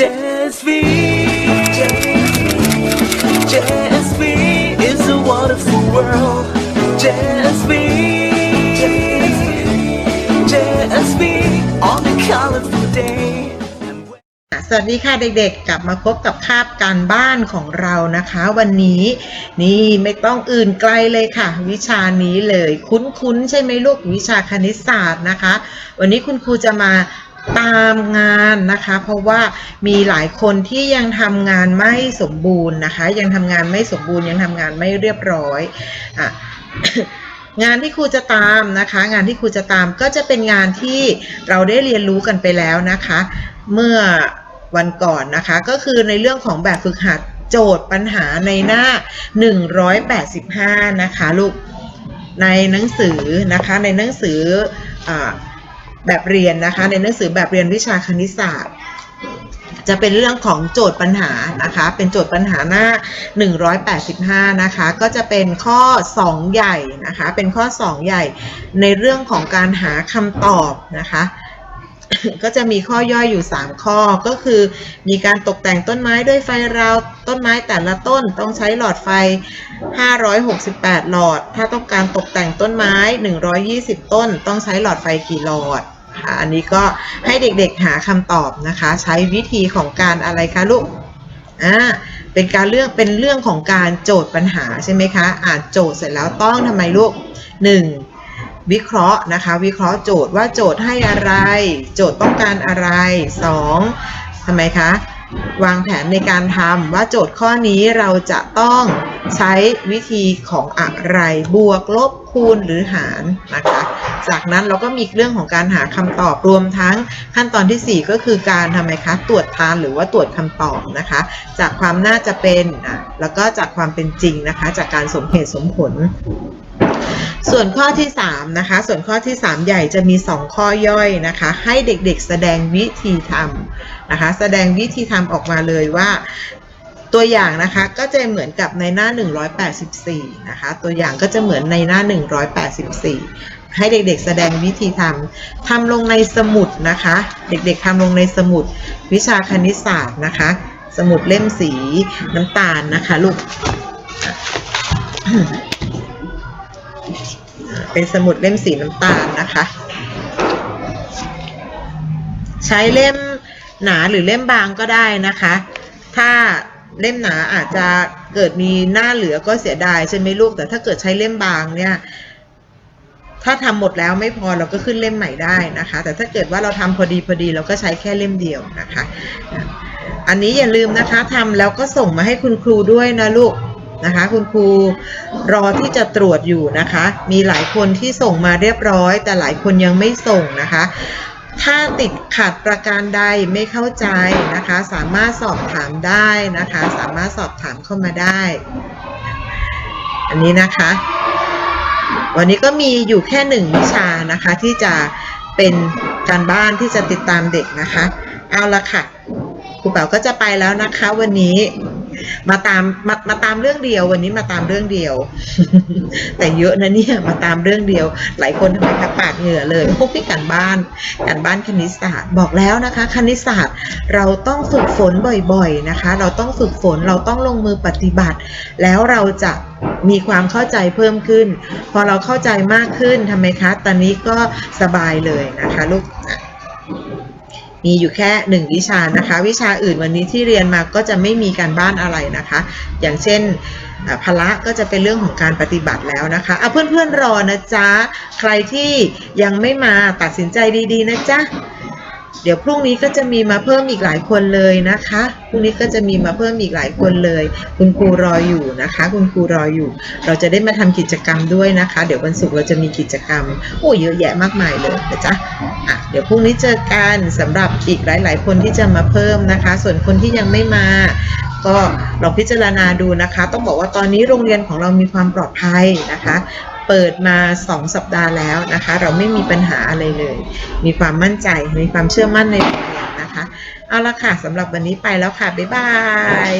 JSV JSV is a wonderful world JSV JSV on a colorful day สวัสดีค่ะเด็กๆ กลับมาพบกับคาบการบ้านของเรานะคะ วันนี้นี่ไม่ต้องอื่นไกลเลยค่ะ วิชานี้เลยคุ้นๆ ใช่ไหมลูกวิชาคณิตศาสตร์นะคะ วันนี้คุณครูจะมา ตามงานนะคะ เพราะว่ามีหลายคนที่ยังทำงานไม่สมบูรณ์นะคะ ยังทำงานไม่สมบูรณ์ยังทำงานไม่เรียบร้อยอะงานที่ครูจะตามนะคะ งานที่ครูจะตามก็จะเป็นงานที่เราได้เรียนรู้กันไปแล้วนะคะ เมื่อวันก่อนนะคะ ก็คือในเรื่องของแบบฝึกหัดโจทย์ปัญหาในหน้า 185 นะคะลูกในหนังสือนะคะในหนังสืออ แบบเรียนนะคะ ในหนังสือแบบเรียนวิชาคณิตศาสตร์ จะเป็นเรื่องของโจทย์ปัญหานะคะ เป็นโจทย์ปัญหาหน้า 185 นะคะ ก็จะเป็นข้อ 2 ใหญ่นะคะ เป็นข้อ 2 ใหญ่ในเรื่องของการหาคำตอบนะคะ ก็จะมีข้อย่อยอยู่ 3 ข้อก็คือมีการตกแต่งต้นไม้ด้วยไฟราวต้นไม้แต่ละต้นต้องใช้หลอดไฟ 568 หลอด ถ้าต้องการตกแต่งต้นไม้ 120 ต้น ต้องใช้หลอดไฟกี่หลอดค่ะอันนี้ก็ให้เด็กๆหาคำตอบนะคะ ใช้วิธีของการอะไรคะลูกอ่าเป็นการเรื่องเป็นเรื่องของการโจทย์ปัญหาใช่ไหมคะ อ่านโจทย์เสร็จแล้วต้องทำไมลูก 1. วิเคราะห์นะคะ วิเคราะห์โจทย์ว่าโจทย์ให้อะไร โจทย์ต้องการอะไร 2. ทำไมคะ วางแผนในการทำว่าโจทย์ข้อนี้เราจะต้องใช้วิธีของอะไร บวกลบคูณหรือหารนะคะ จากนั้นเราก็มีเรื่องของการหาคำตอบรวมทั้งขั้นตอนทีสี่ 4 ก็คือการทำไมคะตรวจทานหรือว่าตรวจคำตอบนะคะ จากความน่าจะเป็นอะแล้วก็จากความเป็นจริงนะคะ จากการสมเหตุสมผล ส่วนข้อที่3นะคะ ส่วนข้อที่ 3 ใหญ่จะมี 2 ข้อย่อยนะคะ ให้เด็กๆแสดงวิธีทำนะคะ แสดงวิธีทำออกมาเลยว่าตัวอย่างนะคะก็จะเหมือนกับในหน้า 184 นะคะ ตัวอย่างก็จะเหมือนในหน้า 184 ให้เด็กๆ แสดงวิธีทำทำลงในสมุดนะคะ เด็กๆทำลงในสมุดวิชาคณิตศาสตร์นะคะ สมุดเล่มสีน้ำตาลนะคะลูก เป็นสมุดเล่มสีน้ำตาลนะคะ ใช้เล่มหนาหรือเล่มบางก็ได้นะคะ ถ้าเล่มหนาอาจจะเกิดมีหน้าเหลือก็เสียดายใช่ไหมลูก แต่ถ้าเกิดใช้เล่มบางเนี่ย ถ้าทำหมดแล้วไม่พอเราก็ขึ้นเล่มใหม่ได้นะคะ แต่ถ้าเกิดว่าเราทำพอดีพอดีเราก็ใช้แค่เล่มเดียวนะคะ อันนี้อย่าลืมนะคะทำแล้วก็ส่งมาให้คุณครูด้วยนะลูก นะคะ คุณครูรอที่จะตรวจอยู่นะคะ มีหลายคนที่ส่งมาเรียบร้อย แต่หลายคนยังไม่ส่งนะคะ ถ้าติดขัดประการใดไม่เข้าใจนะคะ สามารถสอบถามได้นะคะ สามารถสอบถามเข้ามาได้ อันนี้นะคะ วันนี้ก็มีอยู่แค่หนึ่งวิชานะคะที่จะเป็นการบ้านที่จะติดตามเด็กนะคะ เอาละค่ะครูเป๋าก็จะไปแล้วนะคะวันนี้ มาตามมามาตามเรื่องเดียว วันนี้มาตามเรื่องเดียว แต่เยอะนะเนี่ยมาตามเรื่องเดียว หลายคนทำไมคะปาดเหงื่อเลยพวกพี่การบ้านการบ้านคณิตศาสตร์บอกแล้วนะคะ คณิตศาสตร์เราต้องฝึกฝนบ่อยๆนะคะ เราต้องฝึกฝนเราต้องลงมือปฏิบัติ แล้วเราจะมีความเข้าใจเพิ่มขึ้น พอเราเข้าใจมากขึ้นทำไมคะ ตอนนี้ก็สบายเลยนะคะ ลูกอะ มีอยู่แค่หนึ่งวิชานะคะ วิชาอื่นวันนี้ที่เรียนมาก็จะไม่มีการบ้านอะไรนะคะ อย่างเช่นอ่าพละก็จะเป็นเรื่องของการปฏิบัติแล้วนะคะเอาเพื่อนๆรอนะจ๊ะ ใครที่ยังไม่มาตัดสินใจดีๆนะจ๊ะ เดี๋ยวพรุ่งนี้ก็จะมีมาเพิ่มอีกหลายคนเลยนะคะ พรุ่งนี้ก็จะมีมาเพิ่มอีกหลายคนเลย คุณครูรออยู่นะคะ คุณครูรออยู่ เราจะได้มาทำกิจกรรมด้วยนะคะ เดี๋ยววันศุกร์เราจะมีกิจกรรม โอ้เยอะแยะมากมายเลยนะจ๊ะอะเดี๋ยวพรุ่งนี้เจอกันสำหรับอีกหลาย ๆ คนที่จะมาเพิ่มนะคะ ส่วนคนที่ยังไม่มา ก็ลองพิจารณาดูนะคะ ต้องบอกว่าตอนนี้โรงเรียนของเรามีความปลอดภัยนะคะ เปิดมา 2 สัปดาห์แล้วนะคะ เราไม่มีปัญหาอะไรเลย มีความมั่นใจ มีความเชื่อมั่นในตัวเองนนะคะ เอาละค่ะสำหรับวันนี้ไปแล้วค่ะ บ๊ายบาย